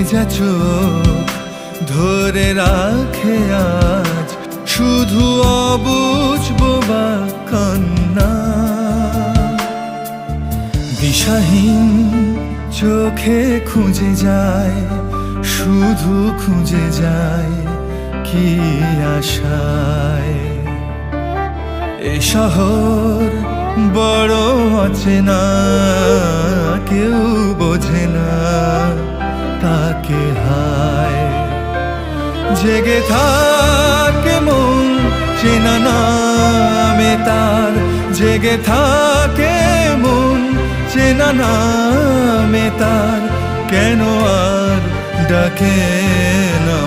ভেজা চোখ ধরে রাখে আজ শুধু অবুঝ বা কান্না। দিশাহীন চোখে খুঁজে যায়, শুধু খুঁজে যায় কি আশায়। এ শহর বড় অচেনা, কেউ না তাকে হায়। জেগে থাকে মন, চেনা নামে তার। জেগে থাকে মন, চেনা নামে তার। কেন আর ডাকে না?